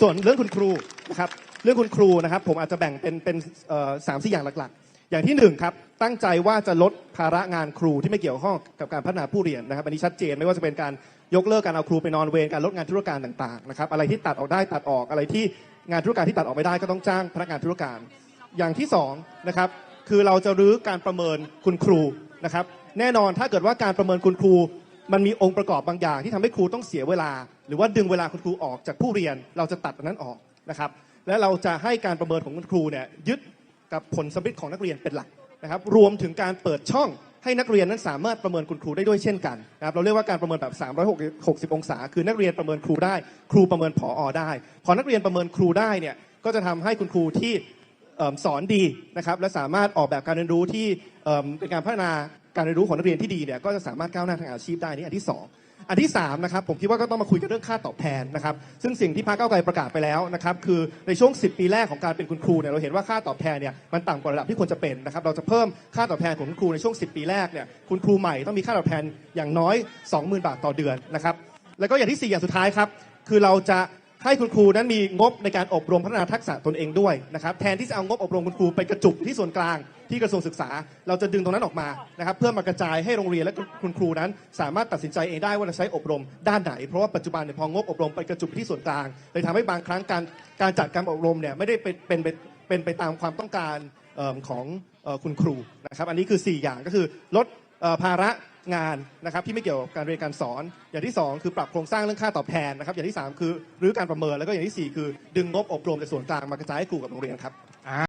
ส่วนเรื่องคุณครูนะครับ เรื่องคุณครูนะครับ ผมอาจจะแบ่งเป็นเป็นสามสี่อย่างหลักๆ อย่างที่หนึ่งครับ ตั้งใจว่าจะลดภาระงานครูที่ไม่เกี่ยวข้องกับการพัฒนาผู้เรียนนะครับ อันนี้ชัดเจนไม่ว่าจะเป็นการยกเลิกการเอาครูไปนอนเวรการลดงานธุรการต่างๆนะครับ อะไรที่ตัดออกได้ตัดออก อะไรที่งานธุรการที่ตัดออกไม่ได้ก็ต้องจ้างพนักงานธุรการ อย่างที่สองนะครับ คือเราจะรื้อการประเมินคุณครูนะครับ แน่นอนถ้าเกิดว่าการประเมินคุณครู มันมีองค์ประกอบบางอย่าง ที่ทำให้ครูต้องเสียเวลา หรือว่าดึงเวลาคุณครูออกจากผู้เรียน เราจะตัดอันนั้นออกนะครับ และเราจะให้การประเมินของคุณครูเนี่ยยึดกับผลสำเร็จของนักเรียนเป็นหลักนะครับ รวมถึงการเปิดช่องให้นักเรียนนั้นสามารถประเมินคุณครูได้ด้วยเช่นกันนะครับเราเรียกว่าการประเมินแบบ 360 องศา คือนักเรียนประเมินครูได้ ครูประเมินผออได้ พอนักเรียนประเมินครูได้เนี่ยก็จะทำให้คุณครูที่ สอนดีนะครับและสามารถออกแบบการเรียนรู้ที่เป็นการพัฒนาการเรียนรู้ของนักเรียนที่ดีเนี่ยก็จะสามารถก้าวหน้าทางอาชีพได้นี่อันที่สองอันที่สามนะครับผมคิดว่าก็ต้องมาคุยกันเรื่องค่าตอบแทนนะครับซึ่งสิ่งที่พรรคก้าวไกลประกาศไปแล้วนะครับคือในช่วง 10 ปีแรกของการเป็นคุณครูเนี่ยเราเห็นว่าค่าตอบแทนเนี่ยมันต่ำกว่าระดับที่ควรจะเป็นนะครับเราจะเพิ่มค่าตอบแทนของคุณครูในช่วง 10 ปีแรกเนี่ยคุณครูใหม่ต้องมีค่าตอบแทนอย่างน้อย 20,000 บาทต่อเดือนนะครับแล้วก็อย่างที่สี่อย่างสุดท้ายครับคือเราจะ ให้คุณครูนั้นมีงบในการอบรมพัฒนาทักษะตนเองด้วยนะครับแทนที่จะเอางบอบรมคุณครูไปกระจุกที่ส่วนกลางที่กระทรวงศึกษา เราจะดึงตรงนั้นออกมานะครับเพื่อมากระจายให้โรงเรียนและคุณครูนั้น สามารถตัดสินใจเองได้ว่าจะใช้อบรมด้านไหน เพราะว่าปัจจุบันเนี่ยพองบอบรมไปกระจุกที่ส่วนกลางเลยทำให้บางครั้งการการจัดการอบรมเนี่ยไม่ได้เป็นเป็นเป็นไปตามความต้องการของคุณครูนะครับอันนี้คือ 4 อย่างก็คือลดภาระ งานนะครับที่ไม่เกี่ยวกับการเรียนการสอน อย่างที่ 2 คือปรับโครงสร้างเรื่องค่าตอบแทนนะครับอย่างที่ 3 คือรื้อการประเมินแล้วก็อย่างที่ 4 คือดึงงบอบรมในส่วนกลางมากระจายให้ครูกับโรงเรียนครับ